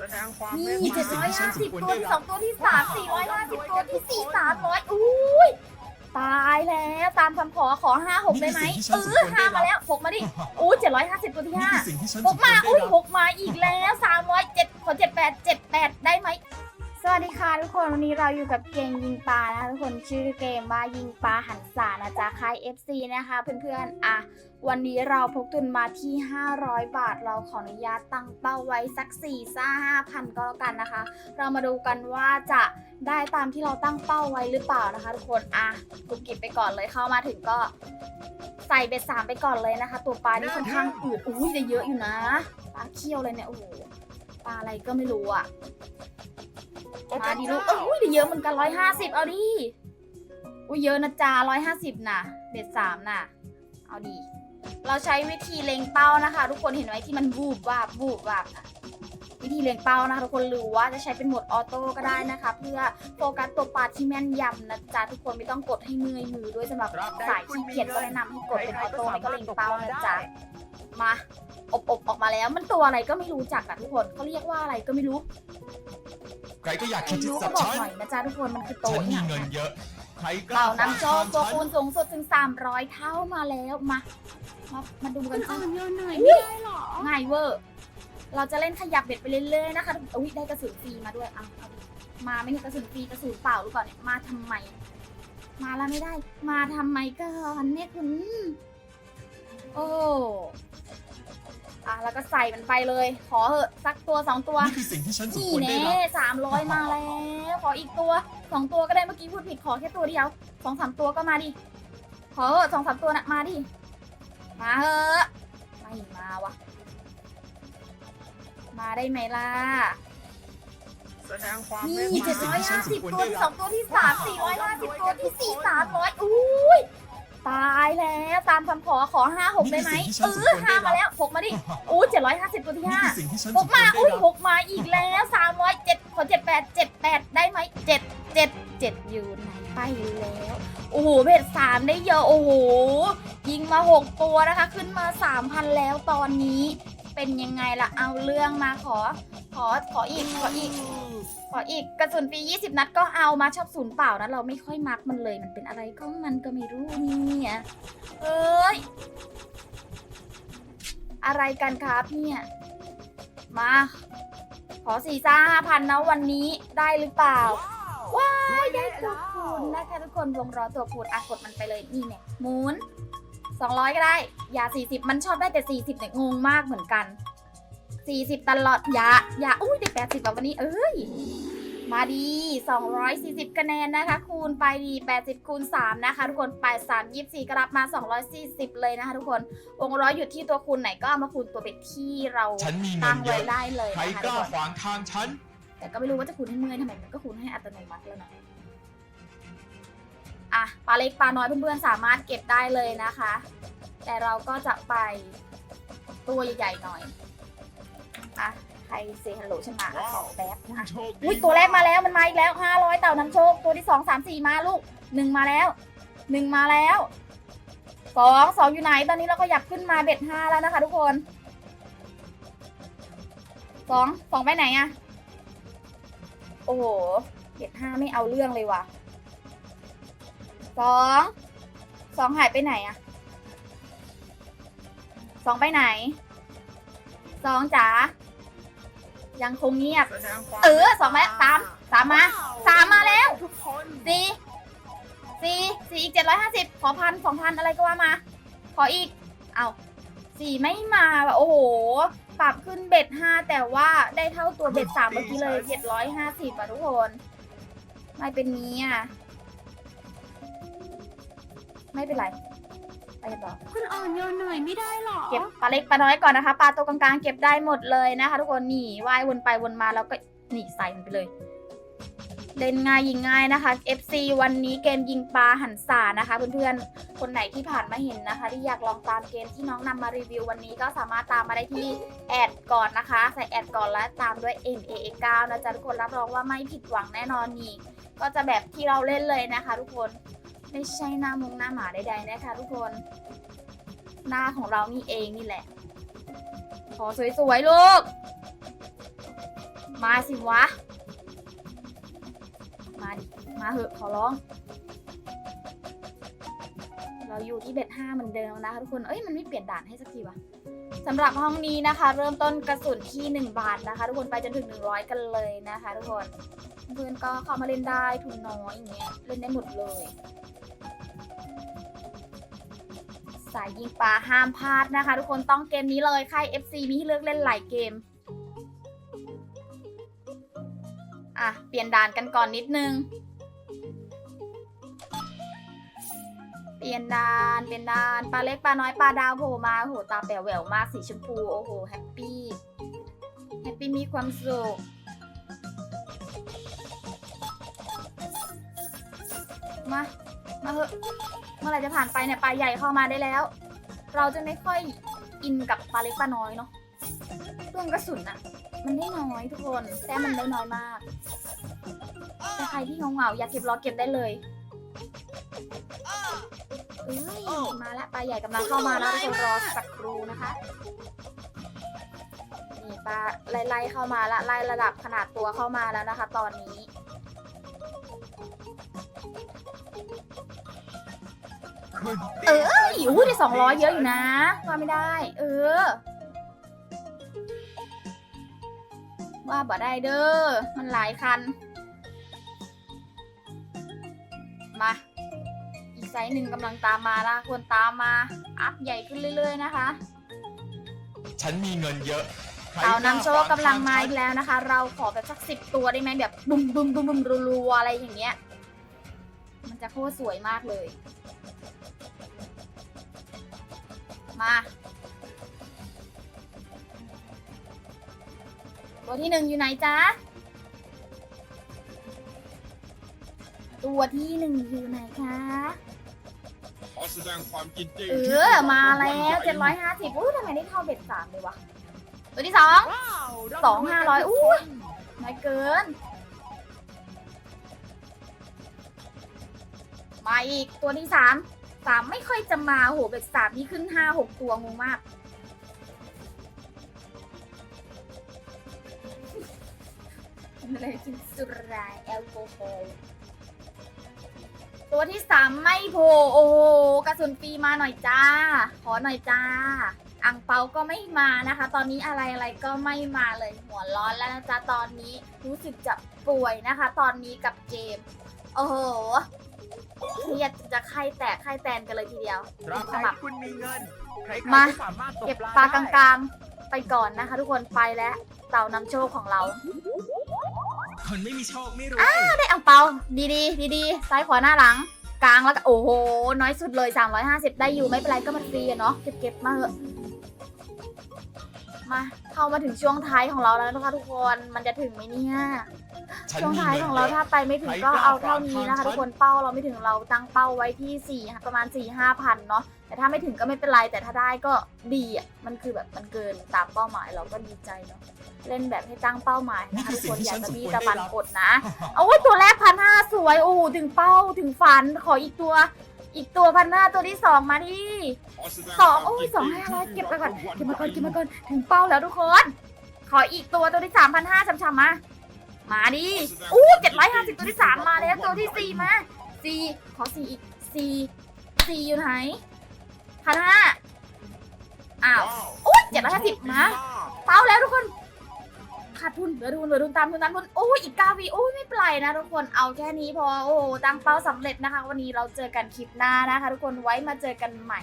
แสดงความนี่เมตเจ็ดตาร้อยห้าสิบตัวที่สองตัวที่สามสี่ร้อยห้าสิบตัวที่สี่สามร้อยอุ้ยตายแล้วตามคำขอขอห้าหกได้ไหมเออห้ามาแล้วหกมาดิอู้เจ็ดร้อยห้าสิบตัวที่นี่ห้าคือสิ่งที่ฉันหกมาสมควรอุ้ยได้รับ หกมาอีกแล้วสามร้อยเจ็ดขอเจ็ดแปดเจ็ดแปดได้ไหม สวัสดีค่ะทุกคนวันนี้เราอยู่กับเกมยิงปลานะคะทุกคนชื่อเกมว่ายิงปลาหันษานะจ๊ะค่าย FC นะคะเพื่อนๆอะวันนี้เราพกทุนมาที่ 500 บาท เราขออนุญาตตั้งเป้าไว้สัก4ซ่า5,000 ก็แล้วกันนะคะ เรามาดูกันว่าจะได้ตามที่เราตั้งเป้าไว้หรือเปล่านะคะ ทุกคนอะกุบกิบไปก่อนเลยเข้ามาถึงก็ใส่เบ็ดสามไปก่อนเลยนะคะ ตัวปลานี่ค่อนข้างอืดอุ้ยได้เยอะอยู่นะปลาเขี้ยวเลยเนี่ยโอ้โหปลาอะไรก็ไม่รู้อะ มาดิลูกเอ้ยได้เยอะเหมือนกันร้อยห้าสิบเอาดิ อุ้ยเยอะนะจ๊ะร้อยห้าสิบน่ะ เบ็ดสามน่ะ เอาดีเราใช้วิธีเล็งเป้านะคะ ทุกคนเห็นไหมที่มันวูบวาบวูบวาบน่ะวิธีเล็งเป้านะคะทุกคนหรือว่าจะใช้เป็นโหมดออโต้ก็ได้นะคะ เพื่อโฟกัสตัวปลาที่แม่นยำนะจ๊ะทุกคนไม่ต้องกดให้เมื่อยมือด้วยสำหรับสายขี้เกียจก็แนะนำให้กดเป็นออโต้แล้วก็เล็งเป้านะจ๊ะมาอบอบออกมาแล้วมันตัวอะไรก็ไม่รู้จักอะทุกคนเขาเรียกว่าอะไรก็ไม่รู้ ใครก็อยากคิดไม่ที่รู้สัก็บบอกฉันหน่อยนะจ๊ะทุกคนมันคือโต๊ะฉันมีเนี่ยเงินเยอะ ใครก็เต่านำโชคตัวฉันคูณสูงสุดถึง 300 เท่ามาแล้วมามามาดูกันสิอ่อนโยนหน่อยไม่ได้หรอง่ายเวอร์ เราจะเล่นขยับเบ็ดไปเรื่อยๆนะคะอุ้ยได้กระสุนฟรีมาด้วยเอาเอาดิมาไม่มีกระสุนฟรีกระสุนเปล่าหรือเปล่าเนี่ยมาทำไม มาแล้วไม่ได้ มาทำไมก่อนเนี่ยคุณ โอ้ อะแล้วก็ใส่มันไปเลย ขอเหอะสักตัวสองตัวนี่คือสิ่งที่ฉันสมนี่ควรได้แน่รับสามร้อยมาแล้ว ขออีกตัวสองตัวก็ได้เมื่อกี้พูดผิดขอแค่ตัวเดียวสองสามตัวก็มาดิ ขอเถอะสองสามตัวนะมาดิ มาเถอะไม่มาวะมาได้ไหมล่ะ แสดงความนี่เมตเจ็ดตาร้อยห้าสิบตัวที่สองตัวที่สามสี่ร้อยห้าสิบตัวที่สี่สามร้อยอุ้ย ตายแล้วตามคำขอขอห้าหกได้ไหมเออห้ามาแล้วหกมาดิอู้เจ็ดร้อยห้าสิบตัวที่นี่ห้าคือสิ่งที่ฉันหสกมควมารได้อุ้ยรับหกมาอีกแล้วสามร้อยเจ็ดขอเจ็ดแปดเจ็ดแปดได้ไหมเจ็ดเจ็ดเจ็ดอยู่ไหนไปแล้วโอ้โหเบ็ดสามได้เยอะโอ้โหยิงมาหกตัวนะคะ ขึ้นมาสามพันแล้วตอนนี้เป็นยังไงล่ะเอาเรื่องมาขอ ขอขออีกขออีก ขออีกกระสุนปี20 นัดก็เอามาชอบศูนย์เปล่านะเราไม่ค่อยมักมันเลย มันเป็นอะไรก็มันก็ไม่รู้เนี่ยเอ้ยอะไรกันครับเนี่ย มา ขอสี่ซ่าห้าพันนะวันนี้ได้หรือเปล่า ว้ายได้ตัวคูณนะคะทุกคนวงล้อตัวคูณอะกดมันไปเลยนี่เนี่ยหมุนสองร้อยก็ได้ อย่าสี่สิบมันชอบได้แต่สี่สิบเนี่ยงงมากเหมือนกัน สี่สิบตลอดอย่าอย่าอุ้ยได้แปดสิบแบบวันนี้ เอ้ย มาดี 240 คะแนนนะคะ คูณไปดี 80 คูณ 3 นะคะ ทุกคน 8 3 24ก็รับมา 240 เลยนะคะทุกคนวงร้อยอยู่ที่ตัวคูณไหนก็เอามาคูณตัวเป็ดที่เราฉันมีเงิตั้นงเยไว้อะได้เลยใครนะคะกทุล้ากคน ขวางทางฉัน แต่ก็ไม่รู้ว่าจะคูณให้เมื่อยทำไมมันก็คูณให้อัตโนมัติแล้วนะอะปลาเล็กปลาน้อยเพื่อนๆสามารถเก็บได้เลยนะคะ แต่เราก็จะไปตัวใหญ่ๆหน่อย อะใครเซฮัลโหลฉันมาอะขอแป๊บนะคะโชคดีอุ้ยตัวแรกมาแล้วมันมาอีกแล้วห้าร้อยเต่านำโชคตัวที่สองสามสี่มาลูกหนึ่งมาแล้วหนึ่งมาแล้วสองสองอยู่ไหนตอนนี้เราก็อยากขึ้นมาเบ็ดห้าแล้วนะคะ ทุกคนสองสองไปไหนอะโอ้โหเบ็ดห้าไม่เอาเรื่องเลยว่ะสองสองหายไปไหนอะสองไปไหนสองจ๋า ยังคงเงียบ แสดงความเออสองมาสามสามมาสามมาแล้วทุกคนสี่สี่สี่อีกเจ็ดร้อยห้าสิบขอพันสองพันอะไรก็ว่ามา ขออีก เอาสี่ไม่มาว่ะโอ้โห ปรับขึ้นเบ็ดห้าแต่ว่าได้เท่าตัวเบ็ดสามเมื่อกี้เลยเจ็ดร้อยห้าสิบอะทุกคน ไม่เป็นนี้อะ ไม่เป็นไร ไปกันต่อคุณอ่อนโยนหน่อยไม่ได้หรอเก็บปลาเล็กปลาน้อยก่อนนะคะปลาตัวกลางๆเก็บได้หมดเลยนะคะ ทุกคนนี่ว่ายวนไปวนมาแล้วก็นี่ใส่มันไปเลย เล่นง่ายยิงง่ายนะคะ FC วันนี้เกมยิงปลาหันษานะคะ เพื่อนๆ คนไหนที่ผ่านมาเห็นนะคะ ที่อยากลองตามเกมที่น้องนำมารีวิววันนี้ก็สามารถตามมาได้ที่แอดก่อนนะคะ ใส่แอดก่อนแล้วตามด้วย M A 9นะจ๊ะทุกคนรับรองว่าไม่ผิดหวังแน่นอนนี่ก็จะแบบที่เราเล่นเลยนะคะ ทุกคน ไม่ใช่หน้ามงหน้าหมาใดๆนะคะทุกคน หน้าของเรานี่เองนี่แหละ ขอสวยๆลูก มาสิวะ มาดิ มาเหอะขอร้อง เราอยู่ที่เบ็ดห้าเหมือนเดิมนะคะทุกคน เอ้ยมันไม่เปลี่ยนด่านให้สักทีวะสำหรับห้องนี้นะคะ เริ่มต้นกระสุนที่ 1 บาทนะคะ ทุกคนไปจนถึง 100 กันเลยนะคะ ทุกคนเพื่อนก็เข้ามาเล่นได้ทุนน้อยอย่างเงี้ยเล่นได้หมดเลย สายยิงปลาห้ามพลาดนะคะ ทุกคนต้องเกมนี้เลยค่าย FC มีให้เลือกเล่นหลายเกม อะ เปลี่ยนด่านกันก่อนนิดนึง เปลี่ยนด่านเปลี่ยนด่านปลาเล็กปลาน้อยปลาดาวโผล่มาโอ้โหตาแป๋วแหววมากสีชมพูโอ้โหแฮปปี้แฮปปี้มีความสุขมา มาเถอะ เมื่อไรจะผ่านไปเนี่ยปลาใหญ่เข้ามาได้แล้ว เราจะไม่ค่อยอินกับปลาเล็กปลาน้อยเนาะเรื่องกระสุนอะมันได้น้อยทุกคนแต่มันได้น้อยมาก แต่ใครที่เหงาอยากเก็บรอเก็บได้เลยเอ้ยมาแล้วปลาใหญ่กำลังเข้ามาแล้วทุกคนรอสักครู่นะคะนี่ปลาไล่ๆเข้ามาละไล่ระดับขนาดตัวเข้ามาแล้วนะคะ ตอนนี้ เอออู้ได้สองร้อยเยอะอยู่นะว่าไม่ได้ เออ ว่าบ่ได้เด้อ มันหลายคัน มา อีกไซส์หนึ่งกำลังตามมาละควรตามมา อัพใหญ่ขึ้นเรื่อย ๆ นะคะ ฉันมีเงินเยอะใครเอานำโชคกำลังมาฉัอีนกแล้วนะคะ เราขอแบบสักสิบตัวได้ไหมแบบบุ้มบุ้มบุ้มบุ้มรัวๆอะไรอย่างเงี้ย มันจะโคตรสวยมากเลย มาตัวที่หนึ่งอยู่ไหนจ๊ะ ตัวที่หนึ่งอยู่ไหนคะ ขอแสดงความยินดีเออ มาแล้วเจ็ดร้อยห้าสิบอู้ทำไมได้เข้าเบ็ดสามเลยวะ ตัวที่สอง สองห้าร้อยอู้น้อยเกิน มาอีกตัวที่สาม สามไม่ค่อยจะมาโหเบ็ดสามนี่ขึ้นห้าหกตัวงงมาก อะไรกินสุราแอลกอฮอล์ตัวที่สามไม่โผล่โอ้โหกระสุนฟรีมาหน่อยจ้า ขอหน่อยจ้า อังเปาก็ไม่มานะคะ ตอนนี้อะไรอะไรก็ไม่มาเลยหัวร้อนแล้วนะจ๊ะตอนนี้รู้สึกจะป่วยนะคะ ตอนนี้กับเกมโอ้โห เครียดจะไข้แตกไข้แตนกันเลยทีเดียวตราบขใดมับที่คุณมีเงินใครมาๆก็สามารถตกเก็บปลาปลากได้ลางๆ ไปก่อนนะคะ ทุกคนไปแล้วเต่านำโชคของเรา คนไม่มีโชคไม่รู้ได้อังเปาดีดีดีดีๆซ้ายขวาหน้าหลัง กลางแล้วก็โอ้โห น้อยสุดเลย 350 ได้อยู่ไม่เป็นไรก็มันฟรีอะเนาะเก็บเก็บมาเถอะมาเข้ามาถึงช่วงท้ายของเราแล้วนะคะทุกคนมันจะถึงไหมเนี่ยฉัน ช่วงมีท้ายเงินของเยเราอะถ้าไปไม่ถึงก็เอาเท่านี้นะคะทุกคนเป้าเราไม่ถึงเราตั้งเป้าไว้ที่สี่ประมาณ4ี่ห้าพันเนาะแต่ถ้าไม่ถึงก็ไม่เป็นไร แต่ถ้าได้ก็ดีอะมันคือแบบมันเกินตามเป้าหมายเราก็ดีใจเนาะเล่นแบบให้ตั้งเป้าหมายนะคะทุกคนอยากจะมีตะบันกดนะเอาไว้ตัวแรกพันห้าสวยโอ้โหถึงเป้าถึงฝันขออีกตัวอีกตัวพันห้าตัวที่สองมาดิสองโอ้ยสองห้าร้อยเก็บไปก่อนเก็บมาก่อนเก็บมาก่อนถึงเป้าแล้วทุกคน ขออีกตัวตัวที่สามพันห้าช้ำๆมา มาดิอู้เจ็ดร้อยห้าสิบตัวที่สามมาแล้วตัวที่สี่มาสี่ขอสี่อีกสี่สี่อยู่ไหนพันห้าอ้าวอู้เจ็ดร้อยห้าสิบนะเป้าแล้วทุกคนขาดทุนเหลือทุนเหลือทุนตามทุนตามทุนโอ้ยอีกเก้าวีโอ้ยไม่เป็นไรนะทุกคนเอาแค่นี้พอโอ้โหตั้งเป้าสำเร็จนะคะ วันนี้เราเจอกันคลิปหน้านะคะ ทุกคนไว้มาเจอกันใหม่